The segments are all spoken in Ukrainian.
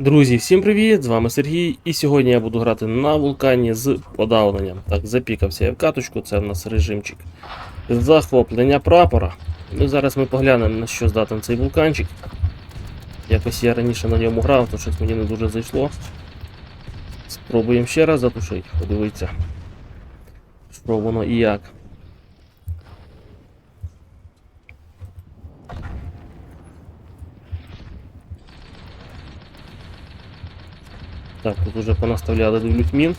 Друзі, всім привіт! З вами Сергій, і сьогодні я буду грати на вулкані з подавленням. Так, запікався я в каточку, це в нас режимчик захоплення прапора. Ну зараз ми поглянемо, на що здатен цей вулканчик. Якось я раніше на ньому грав, то щось мені не дуже зайшло. Спробуємо ще раз затушити, подивитися, що і як. Так, уже понаставляли дивлюсь мін.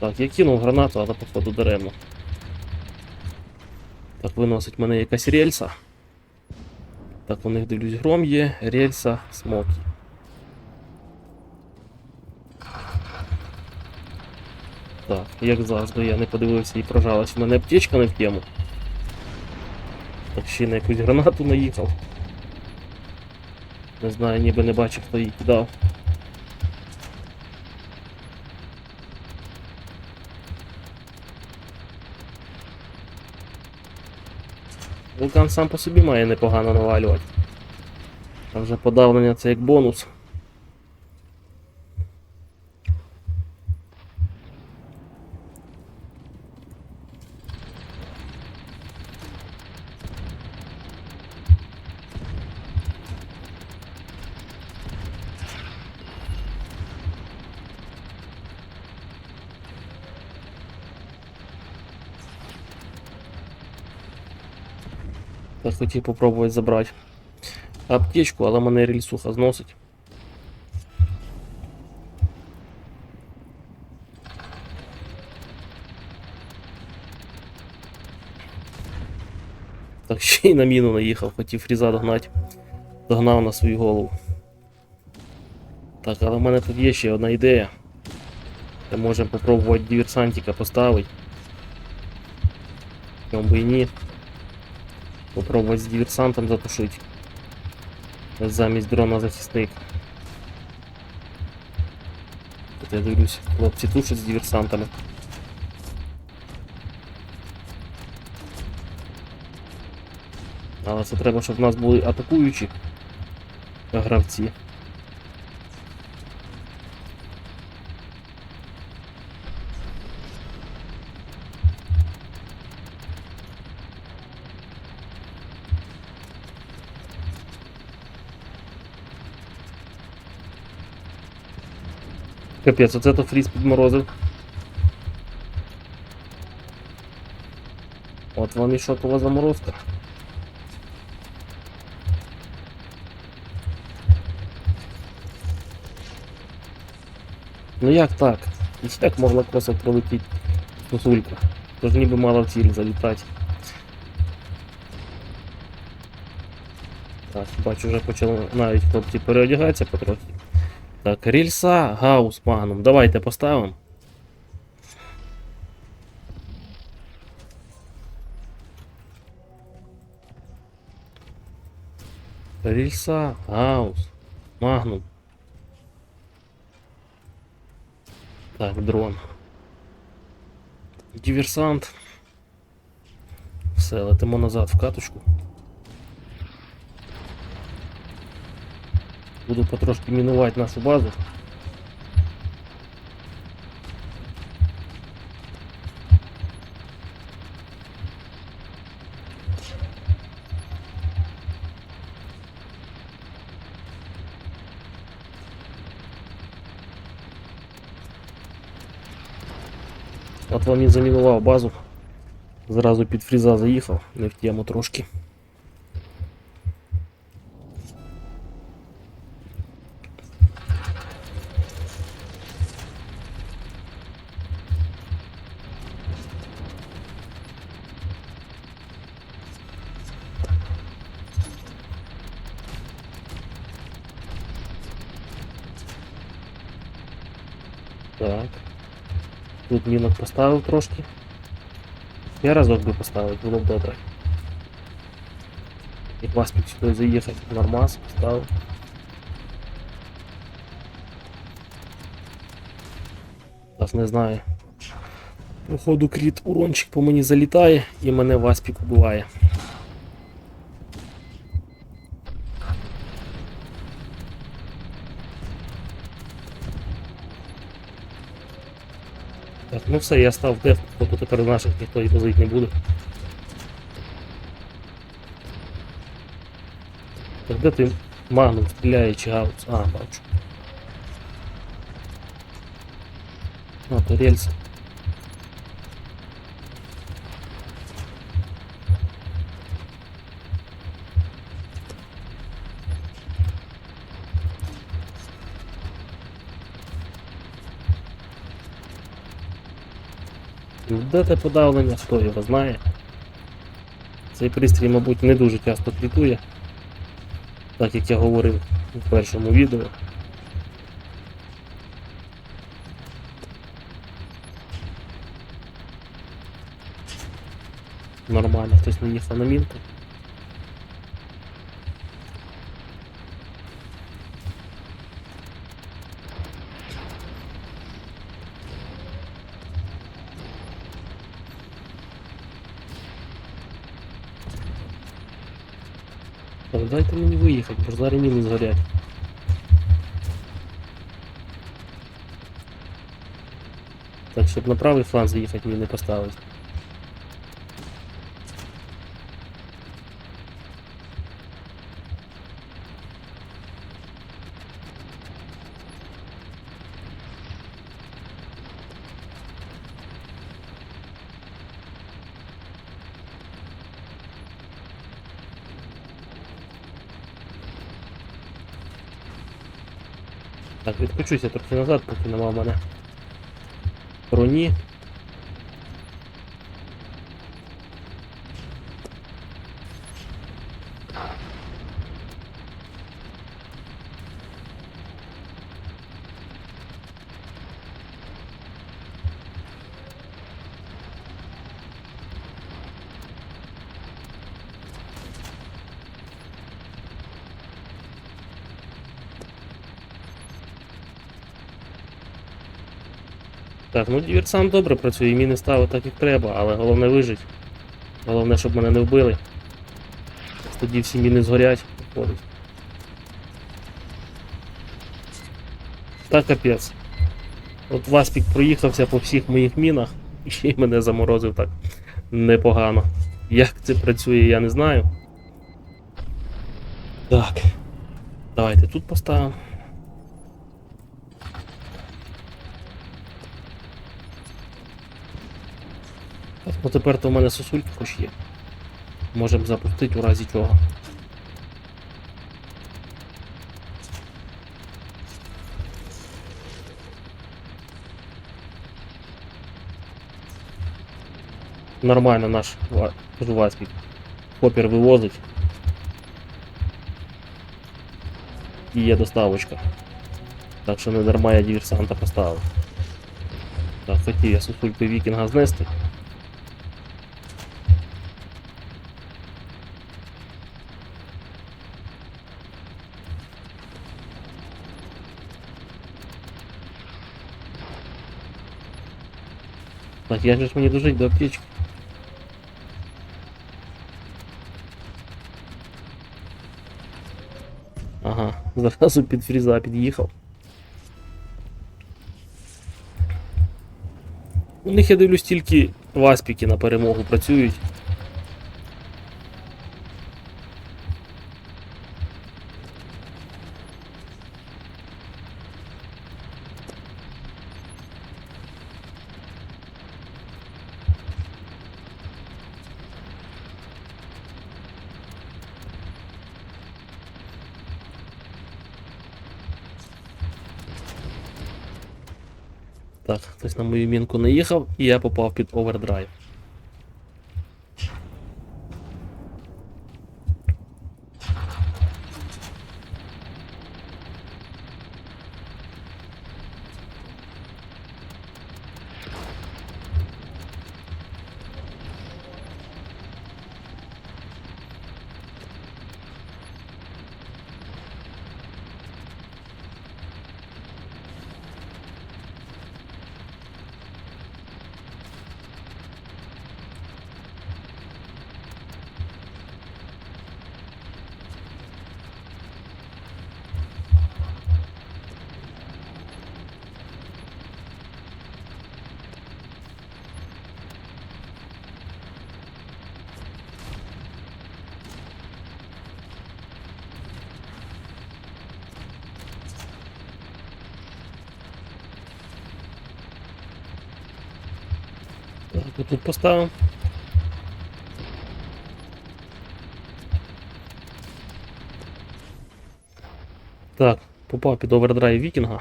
Так, я кинув гранату, але походу даремно. Так, виносить мене якась рельса. Так, у них дивлюсь гром є, рельса, смокі. Так, як завжди, я не подивився і прожалась. В мене аптечка не в тему. Так ще на якусь гранату наїхав. Не знаю, ніби не бачив, хто її кидав. Вулкан сам по собі має непогано навалювати. А вже подавлення це як бонус. Так хотів попробувати забрати аптечку, але мене рельсуха зносить. Так ще й на міну наїхав, хотів фріза догнати. Догнав на свою голову. Так, але в мене тут є ще одна ідея. Ми можемо попробувати диверсантика поставити. Чому би і ні. Попробувати з диверсантом затушити. Замість дрона захистить. Тут я дивлюсь, хлопці тушать з диверсантами. Але це треба, щоб в нас були атакуючі гравці. Капець, оце то фріз підморозив. От вам і шокова заморозка. Ну як так? І як могла косо пролетіти сосулька? Тож ніби мала в ціль залітати. Так, бачу, вже почали навіть хлопці переодягатися потрохи. Так, рельса, гаус, магнум. Давайте поставимо. Рельса, гаус, магнум. Так, дрон. Диверсант. Все, летимо назад в каточку. Буду потрошки мінувати нашу базу. От вам і замінував базу. Зразу під фріза заїхав, не в тему трошки. Так. Тут мінок поставив трошки. Я разок би поставив, було б добре. І паспік сюди заїхати, нормас поставив. Зараз не знаю. Походу кріт урончик по мені залітає і мене Васпік убиває. Так, ну все, я став деф, тобто тепер наших ніхто і возить не буде. Так де ти магнум стріляє гаус? А, бачу. А, то рельси. Де те подавлення, хто його знає. Цей пристрій, мабуть, не дуже часто квітує, так як я говорив у першому відео. Нормально, хтось не їхав Так, дайте мені виїхати, бо зараз міни згорять. Так, щоб на правий фланг заїхати мені не поставити. Так, відключуся трохи назад, поки нема в мене броні. Так, ну диверсант добре працює, міни ставить так як треба, але головне вижить. Головне, щоб мене не вбили. Тоді всі міни згорять, виходить. Та капець. От Васпік проїхався по всіх моїх мінах і ще й мене заморозив так непогано. Як це працює, я не знаю. Так. Давайте тут поставимо. Так, ну тепер то в мене сосульки хоч є. Можемо запустити у разі чого. Нормально наш ва- кажу, вивозить. І є доставочка. Так що не дарма я диверсанта поставив. Так, хотів я сосульку вікінга знести. Так, же ж мені дожить до аптечки? Ага, зразу під фріза під'їхав. У них я дивлюсь тільки васпіки на перемогу працюють. Так, хтось на мою мінку наїхав, і я попав під овердрайв. Тут поставимо. Так, попав під овердрайв вікінга.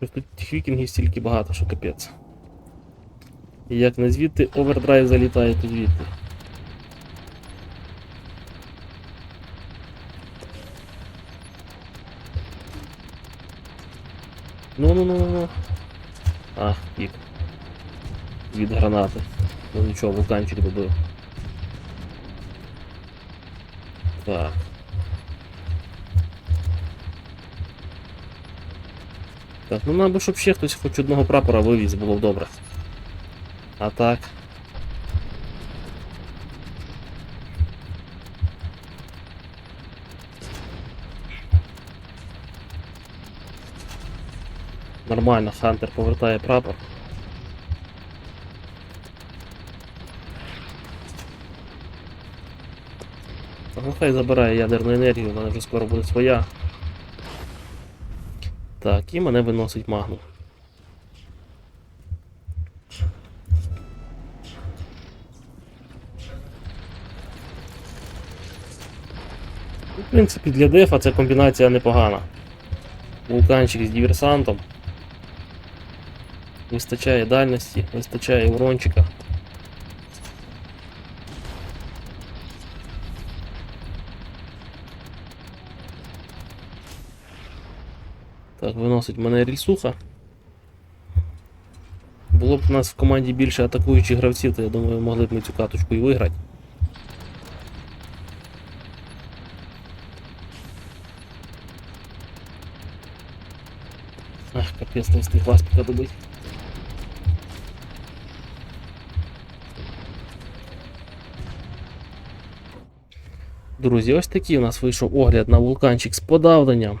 Тут тих вікінгів стільки багато, що капець. І як не звідти, овердрайв залітає, то звідти. Ну ну ну ну ну. Ах, тік. Від гранати. Ну нічого, вулканчик добив. Так. Так, ну надо, щоб ще хтось хоч одного прапора вивіз, було б добре. А так. Нормально, Хантер повертає прапор. Та ну хай забирає ядерну енергію, вона вже скоро буде своя. Так, і мене виносить магну. Ну, В принципі, для дефа ця комбінація непогана. Вулканчик з диверсантом. Вистачає дальності, вистачає урончика. Так, виносить мене рільсуха. Було б у нас в команді більше атакуючих гравців, то я думаю, могли б ми цю каточку і виграти. Ах, капець, не встиг ласпіка добити. Друзі, ось такий у нас вийшов огляд на вулканчик з подавленням.